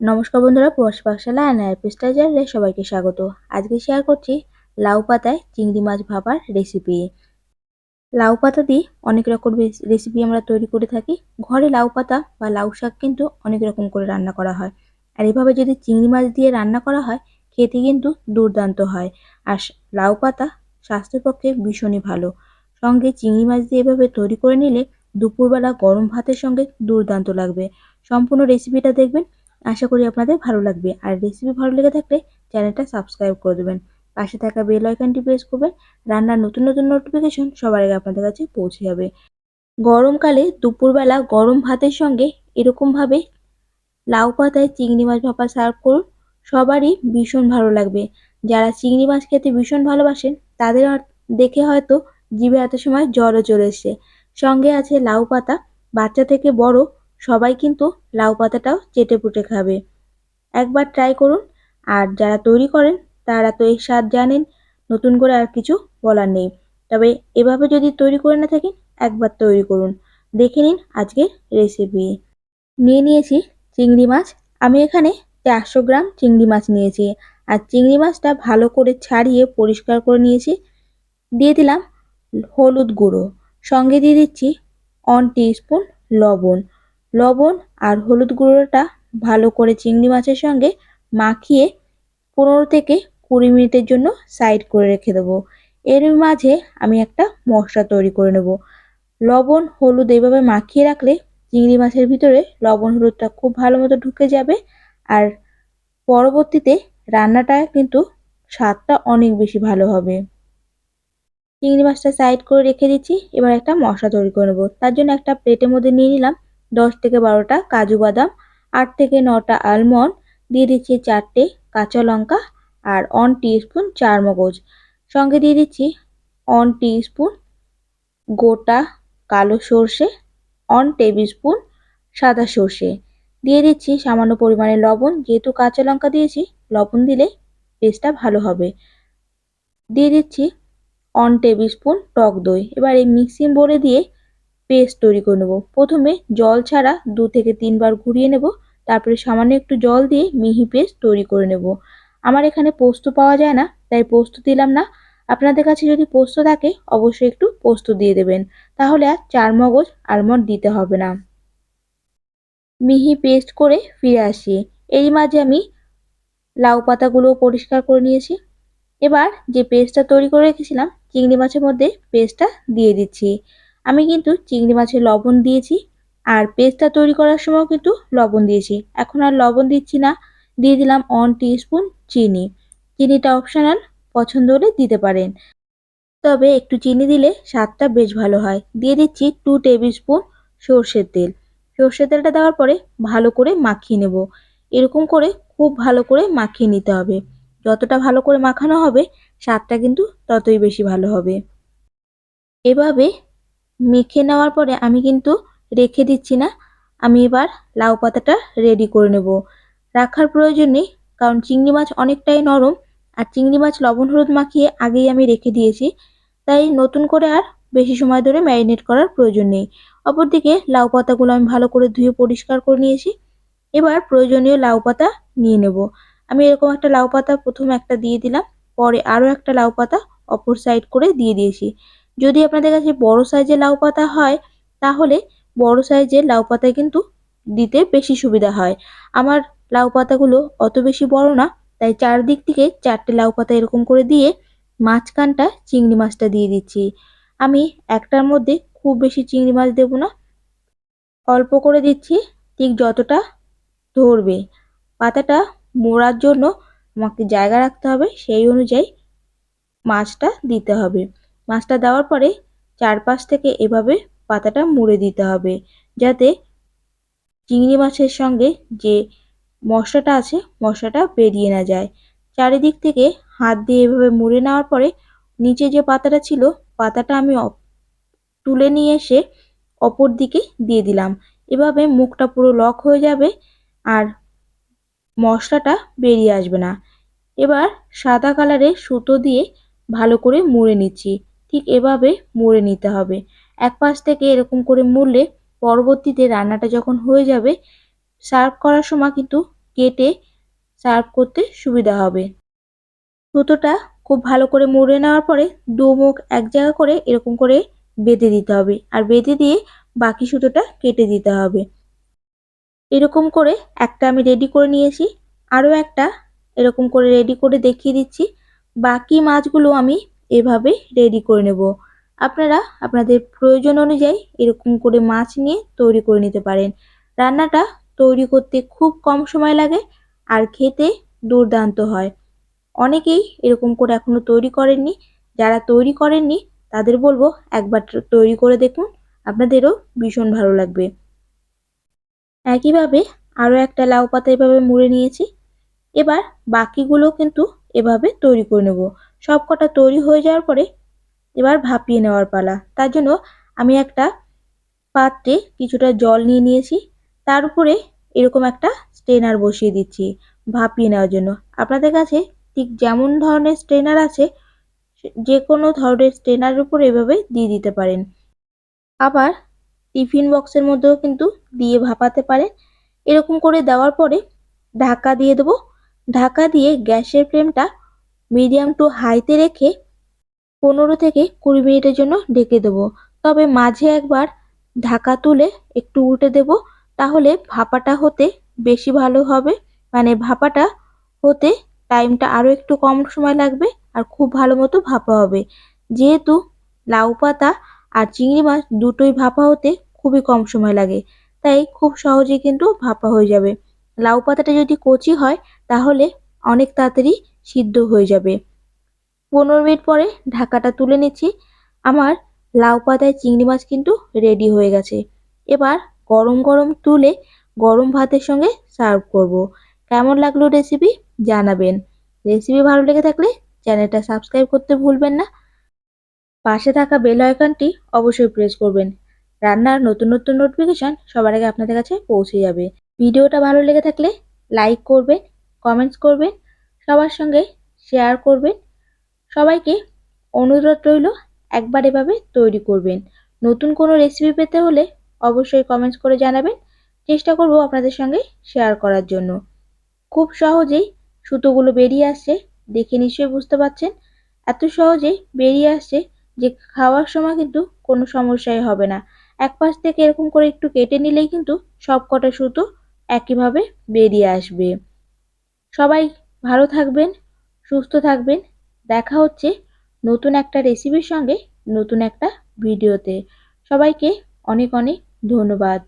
নমস্কার বন্ধুরা, প্রবাস পাকশালা অ্যান্ড অ্যাপিস্টাইজারে সবাইকে স্বাগত। আজকে শেয়ার করছি লাউ পাতায় চিংড়ি মাছ ভাপার রেসিপি লাউ পাতা দিয়ে অনেক রকম রেসিপি আমরা তৈরি করে থাকি। ঘরে লাউ পাতা বা লাউ শাক কিন্তু অনেক রকম করে রান্না করা হয়। আর এভাবে যদি চিংড়ি মাছ দিয়ে রান্না করা হয়, খেতে কিন্তু দুর্দান্ত হয়। আর লাউ পাতা স্বাস্থ্যের পক্ষে ভীষণই ভালো। সঙ্গে চিংড়ি মাছ দিয়ে এভাবে তৈরি করে নিলে দুপুরবেলা গরম ভাতের সঙ্গে দুর্দান্ত লাগবে। সম্পূর্ণ রেসিপিটা দেখবেন। আশা করি আপনাদের ভালো লাগবে। আর রেসিপি ভালো লেগে থাকলে চ্যানেলটা সাবস্ক্রাইব করে দেবেন। পাশে থাকা বেল আইকনটি প্রেস করবেন। রান্নার নতুন নতুন নোটিফিকেশন সবার আগে আপনাদের কাছে পৌঁছে যাবে। গরমকালে দুপুরবেলা গরম ভাতের সঙ্গে এরকমভাবে লাউ পাতায় চিংড়ি মাছ ভাপা সার্ভ করুন। সবারই ভীষণ ভালো লাগবে। যারা চিংড়ি মাছ খেতে ভীষণ ভালোবাসেন, তাদের দেখে হয়তো জিভে এত সময় জ্বরও চলে এসছে। সঙ্গে আছে লাউ পাতা। বাচ্চা থেকে বড় সবাই কিন্তু লাউ পাতাটাও চেটে পুটে খাবে। একবার ট্রাই করুন। আর যারা তৈরি করেন, তারা তো এই স্বাদ জানেন, নতুন করে আর কিছু বলার নেই। তবে এভাবে যদি তৈরি করে না থাকেন, একবার তৈরি করুন। দেখে নিন আজকের রেসিপি নিয়ে নিয়েছি চিংড়ি মাছ। আমি এখানে চারশো গ্রাম চিংড়ি মাছ নিয়েছি। আর চিংড়ি মাছটা ভালো করে ছাড়িয়ে পরিষ্কার করে নিয়েছি। দিয়ে দিলাম হলুদ গুঁড়ো। সঙ্গে দিয়ে দিচ্ছি ওয়ান স্পুন লবণ। লবণ আর হলুদ গুঁড়োটা ভালো করে চিংড়ি মাছের সঙ্গে মাখিয়ে পনেরো থেকে কুড়ি মিনিটের জন্য সাইড করে রেখে দেবো। এর মাঝে আমি একটা মশলা তৈরি করে নেব। লবণ, হলুদ এইভাবে মাখিয়ে রাখলে চিংড়ি মাছের ভিতরে লবণ, হলুদটা খুব ভালো মতো ঢুকে যাবে আর পরবর্তীতে রান্নাটা কিন্তু স্বাদটা অনেক বেশি ভালো হবে। চিংড়ি মাছটা সাইড করে রেখে দিচ্ছি। এবার একটা মশলা তৈরি করে নেব। তার জন্য একটা প্লেটের মধ্যে নিয়ে নিলাম দশ থেকে বারোটা কাজু বাদাম, আট থেকে নটা আলমন্ড দিয়ে দিচ্ছি চারটে কাঁচা লঙ্কা আর অন স্পুন চার মগজ সঙ্গে দিয়ে দিচ্ছি অন স্পুন গোটা কালো সর্ষে অন টেবিল স্পুন সাদা সর্ষে। দিয়ে দিচ্ছি সামান্য পরিমাণে লবণ, যেহেতু কাঁচা লঙ্কা দিয়েছি, লবণ দিলে টেস্টটা ভালো হবে। দিয়ে দিচ্ছি অন টেবিল স্পুন টক দই। এবার এই মিক্সিং বোলে দিয়ে পেস্ট তৈরি করে নেব। প্রথমে জল ছাড়া দু থেকে তিনবার ঘুরিয়ে নেব, তারপরে সামান্য একটু জল দিয়ে মিহি পেস্ট তৈরি করে নেব। আমার এখানে পোস্ত পাওয়া যায় না, তাই পোস্ত দিলাম না। আপনাদের কাছে যদি পোস্ত থাকে, অবশ্যই একটু পোস্ত দিয়ে দেবেন, তাহলে আর চার মগজ আলমন্ড দিতে হবে না। মিহি পেস্ট করে ফিরে আসি। এই মাঝে আমি লাউ পাতাগুলো পরিষ্কার করে নিয়েছি। এবার যে পেস্টটা তৈরি করে রেখেছিলাম, চিংড়ি মাছের মধ্যে পেস্টটা দিয়ে দিচ্ছি। আমি কিন্তু চিংড়ি মাছের লবণ দিয়েছি আর পেস্টটা তৈরি করার সময় কিন্তু লবণ দিয়েছি। এখন আর লবণ দিচ্ছি না, দিয়ে দিলাম ওয়ান স্পুন চিনি। চিনিটা অপশনাল পছন্দ হলে দিতে পারেন। তবে একটু চিনি দিলে স্বাদটা বেশ ভালো হয়। দিয়ে দিচ্ছি টু টেবিল স্পুন সর্ষের তেল। সর্ষের তেলটা দেওয়ার পরে ভালো করে মাখিয়ে নেব। এরকম করে খুব ভালো করে মাখিয়ে নিতে হবে। যতটা ভালো করে মাখানো হবে, স্বাদটা কিন্তু ততই বেশি ভালো হবে। এভাবে মেখে নেওয়ার পরে আমি কিন্তু রেখে দিচ্ছি না। আমি এবার লাউ পাতাটা রেডি করে নেব। রাখার প্রয়োজন নেই, কারণ চিংড়ি মাছ অনেকটাই নরম আর চিংড়ি মাছ লবণ হলুদ মাখিয়ে আগেই আমি রেখে দিয়েছি। তাই নতুন করে আর বেশি সময় ধরে ম্যারিনেট করার প্রয়োজন নেই। অপরদিকে লাউ পাতাগুলো আমি ভালো করে ধুয়ে পরিষ্কার করে নিয়েছি। এবার প্রয়োজনীয় লাউ পাতা নিয়ে নেব। আমি এরকম একটা লাউ পাতা প্রথম একটা দিয়ে দিলাম, পরে আরও একটা লাউ পাতা অপর সাইড করে দিয়ে দিয়েছি। যদি আপনাদের কাছে বড় সাইজের লাউ পাতা হয়, তাহলে বড় সাইজের লাউ পাতায় কিন্তু দিতে বেশি সুবিধা হয়। আমার লাউ পাতাগুলো অত বেশি বড় না, তাই চারদিক থেকে চারটে লাউ পাতা এরকম করে দিয়ে মাঝখানটা চিংড়ি মাছটা দিয়ে দিচ্ছি। আমি একটার মধ্যে খুব বেশি চিংড়ি মাছ দেবো না। অল্প করে দিচ্ছি, ঠিক যতটা ধরবে। পাতাটা মোড়ার জন্য আমাকে জায়গা রাখতে হবে, সেই অনুযায়ী মাছটা দিতে হবে। মাছটা দেওয়ার পরে চারপাশ থেকে এভাবে পাতাটা মুড়ে দিতে হবে, যাতে চিংড়ি মাছের সঙ্গে যে মশলাটা আছে, মশলাটা বেরিয়ে না যায়। চারিদিক থেকে হাত দিয়ে এভাবে মুড়ে নেওয়ার পরে নিচে যে পাতাটা ছিল, পাতাটা আমি তুলে নিয়ে এসে অপর দিকে দিয়ে দিলাম। এভাবে মুখটা পুরো লক হয়ে যাবে আর মশলাটা বেরিয়ে আসবে না। এবার সাদা কালারের সুতো দিয়ে ভালো করে মুড়ে নিচ্ছি। ঠিক এভাবে মুড়ে নিতে হবে। এক পাশ থেকে এরকম করে মুড়লে পরবর্তীতে রান্নাটা যখন হয়ে যাবে সার্ভ করার সময় কিন্তু কেটে সার্ভ করতে সুবিধা হবে। সুতোটা খুব ভালো করে মুড়ে নেওয়ার পরে দু মুখ এক জায়গা করে এরকম করে বেঁধে দিতে হবে আর বেঁধে দিয়ে বাকি সুতোটা কেটে দিতে হবে। এরকম করে একটা আমি রেডি করে নিয়েছি, আরও একটা এরকম করে রেডি করে দেখিয়ে দিচ্ছি। বাকি মাছগুলো আমি এভাবে রেডি করে নেব। আপনারা আপনাদের প্রয়োজন অনুযায়ী এরকম করে মাছ নিয়ে তৈরি করে নিতে পারেন। রান্নাটা তৈরি করতে খুব কম সময় লাগে আর খেতে দুর্দান্ত হয়। অনেকেই এরকম করে এখনও তৈরি করেননি। যারা তৈরি করেননি, তাদের বলব একবার তৈরি করে দেখুন, আপনাদেরও ভীষণ ভালো লাগবে। একইভাবে আরও একটা লাউ পাতা এভাবে মুড়ে নিয়েছি। এবার বাকিগুলো কিন্তু এভাবে তৈরি করে নেব। সব কটা তৈরি হয়ে যাওয়ার পরে এবার ভাপিয়ে নেওয়ার পালা। তার জন্য আমি একটা পাত্রে কিছুটা জল নিয়ে নিয়েছি। তার উপরে এরকম একটা স্ট্রেনার বসিয়ে দিচ্ছি ভাপিয়ে নেওয়ার জন্য। আপনাদের কাছে ঠিক যেমন ধরনের স্ট্রেনার আছে যে কোনো ধরনের স্ট্রেনারের উপর এভাবে দিয়ে দিতে পারেন। আবার টিফিন বক্সের মধ্যেও কিন্তু দিয়ে ভাপাতে পারেন। এরকম করে দেওয়ার পরে ঢাকা দিয়ে দেবো। ঢাকা দিয়ে গ্যাসের ফ্লেমটা মিডিয়াম টু হাইতে রেখে পনেরো থেকে কুড়ি মিনিটের জন্য ঢেকে দেবো। তবে মাঝে একবার ঢাকা তুলে একটু উল্টে দেব, তাহলে ভাপাটা হতে বেশি ভালো হবে। মানে ভাপাটা হতে টাইমটা আরও একটু কম সময় লাগবে আর খুব ভালো মতো ভাপা হবে। যেহেতু লাউ পাতা আর চিংড়ি মাছ দুটোই ভাপা হতে খুবই কম সময় লাগে, তাই খুব সহজেই কিন্তু ভাপা হয়ে যাবে। লাউ পাতাটা যদি কচি হয়, তাহলে অনেক তাড়াতাড়ি সিদ্ধ হয়ে যাবে। পনেরো মিনিট পরে ঢাকাটা তুলে নিচ্ছি। আমার লাউ পাতায় চিংড়ি মাছ কিন্তু রেডি হয়ে গেছে। এবার গরম গরম তুলে গরম ভাতের সঙ্গে সার্ভ করব। কেমন লাগল রেসিপি জানাবেন। রেসিপি ভালো লেগে থাকলে চ্যানেলটা সাবস্ক্রাইব করতে ভুলবেন না। পাশে থাকা বেল আইকনটি অবশ্যই প্রেস করবেন। রান্নার নতুন নতুন নোটিফিকেশান সবার আগে আপনাদের কাছে পৌঁছে যাবে। ভিডিওটা ভালো লেগে থাকলে লাইক করবেন কমেন্টস করবেন সবার সঙ্গে শেয়ার করবেন। সবাইকে অনুরোধ রইল, একবার এভাবে তৈরি করবেন। নতুন কোনো রেসিপি পেতে হলে অবশ্যই কমেন্টস করে জানাবেন। চেষ্টা করব আপনাদের সঙ্গে শেয়ার করার জন্য। খুব সহজেই সুতোগুলো বেরিয়ে আসছে, দেখে নিশ্চয়ই বুঝতে পারছেন। এত সহজেই বেরিয়ে আসছে যে খাওয়ার সময় কিন্তু কোনো সমস্যাই হবে না। এক পাশ থেকে এরকম করে একটু কেটে নিলেই কিন্তু সব কটা সুতো একইভাবে বেরিয়ে আসবে। সবাই ভালো থাকবেন, সুস্থ থাকবেন। দেখা হচ্ছে নতুন একটা রেসিপির সঙ্গে নতুন একটা ভিডিওতে সবাইকে অনেক অনেক ধন্যবাদ।